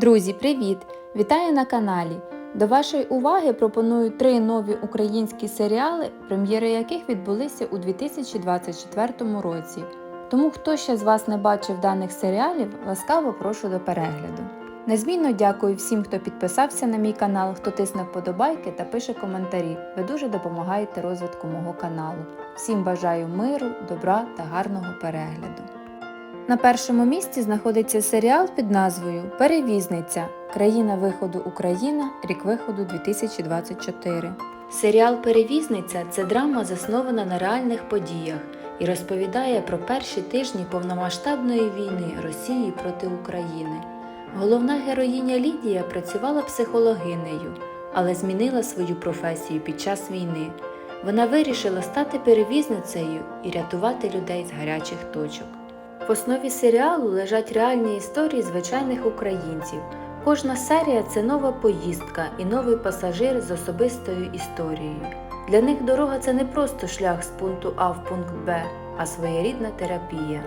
Друзі, привіт! Вітаю на каналі! До вашої уваги пропоную три нові українські серіали, прем'єри яких відбулися у 2024 році. Тому, хто ще з вас не бачив даних серіалів, ласкаво прошу до перегляду. Незмінно дякую всім, хто підписався на мій канал, хто тисне вподобайки та пише коментарі. Ви дуже допомагаєте розвитку мого каналу. Всім бажаю миру, добра та гарного перегляду. На першому місці знаходиться серіал під назвою Перевізниця. Країна виходу Україна, рік виходу 2024. Серіал Перевізниця це драма, заснована на реальних подіях і розповідає про перші тижні повномасштабної війни Росії проти України. Головна героїня Лідія працювала психологинею, але змінила свою професію під час війни. Вона вирішила стати перевізницею і рятувати людей з гарячих точок. В основі серіалу лежать реальні історії звичайних українців. Кожна серія це нова поїздка і новий пасажир з особистою історією. Для них дорога це не просто шлях з пункту А в пункт Б, а своєрідна терапія.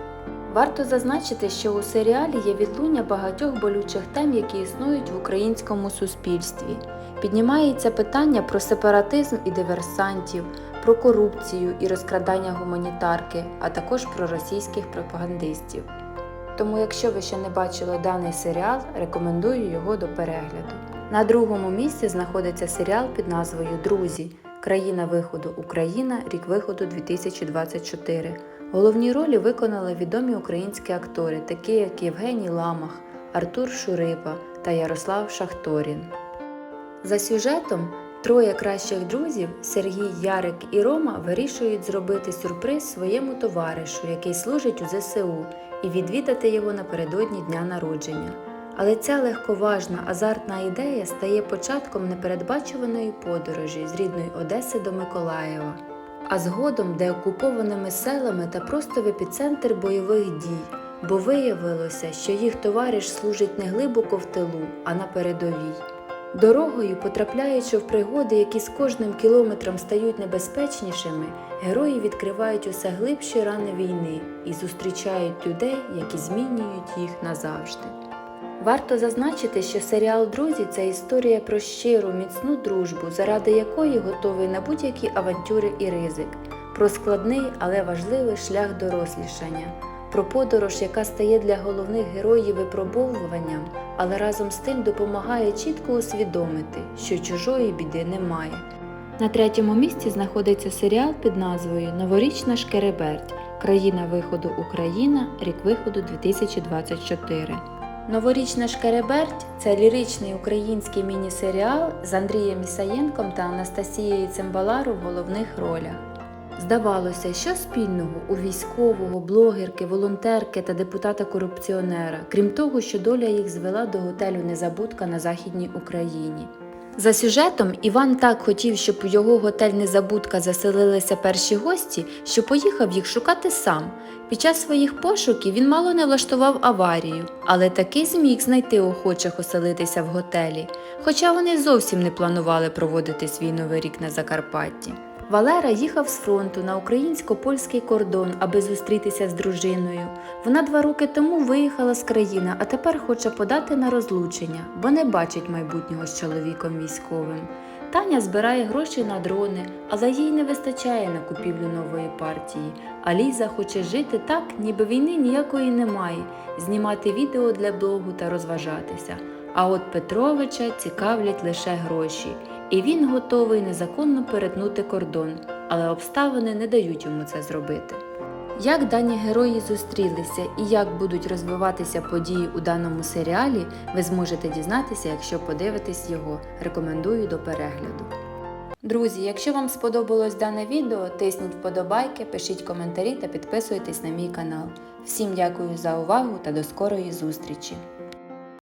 Варто зазначити, що у серіалі є відлуння багатьох болючих тем, які існують в українському суспільстві. Піднімається питання про сепаратизм і диверсантів, про корупцію і розкрадання гуманітарки, а також про російських пропагандистів. Тому, якщо ви ще не бачили даний серіал, рекомендую його до перегляду. На другому місці знаходиться серіал під назвою Друзі. Країна виходу Україна, рік виходу 2024. Головні ролі виконали відомі українські актори, такі як Євгеній Ламах, Артур Шурипа та Ярослав Шахторін. За сюжетом троє кращих друзів Сергій, Ярик і Рома вирішують зробити сюрприз своєму товаришу, який служить у ЗСУ, і відвідати його напередодні дня народження. Але ця легковажна азартна ідея стає початком непередбачуваної подорожі з рідної Одеси до Миколаєва, а згодом деокупованими селами та просто в епіцентр бойових дій, бо виявилося, що їх товариш служить не глибоко в тилу, а на передовій. Дорогою, потрапляючи в пригоди, які з кожним кілометром стають небезпечнішими, герої відкривають усе глибші рани війни і зустрічають людей, які змінюють їх назавжди. Варто зазначити, що серіал Друзі це історія про щиру, міцну дружбу, заради якої готовий на будь-які авантюри і ризик, про складний, але важливий шлях дорослішання, про подорож, яка стає для головних героїв випробовуванням, але разом з тим допомагає чітко усвідомити, що чужої біди немає. На третьому місці знаходиться серіал під назвою Новорічна Шкереберть. Країна виходу Україна, рік виходу 2024. Новорічна Шкереберть це ліричний український міні-серіал з Андрієм Ісаєнком та Анастасією Цимбалару в головних ролях. Здавалося, що спільного у військового, блогерки, волонтерки та депутата-корупціонера, крім того, що доля їх звела до готелю Незабудка на Західній Україні. За сюжетом Іван так хотів, щоб у його готель Незабудка заселилися перші гості, що поїхав їх шукати сам. Під час своїх пошуків він мало не влаштував аварію, але таки зміг знайти охочих оселитися в готелі, хоча вони зовсім не планували проводити свій новий рік на Закарпатті. Валера їхав з фронту на українсько-польський кордон, аби зустрітися з дружиною. Вона два роки тому виїхала з країни, а тепер хоче подати на розлучення, бо не бачить майбутнього з чоловіком військовим. Таня збирає гроші на дрони, але їй не вистачає на купівлю нової партії. А Ліза хоче жити так, ніби війни ніякої немає, знімати відео для блогу та розважатися. А от Петровича цікавлять лише гроші, і він готовий незаконно перетнути кордон, але обставини не дають йому це зробити. Як дані герої зустрілися і як будуть розвиватися події у даному серіалі, ви зможете дізнатися, якщо подивитесь його. Рекомендую до перегляду. Друзі, якщо вам сподобалось дане відео, тисніть вподобайки, пишіть коментарі та підписуйтесь на мій канал. Всім дякую за увагу та до скорої зустрічі!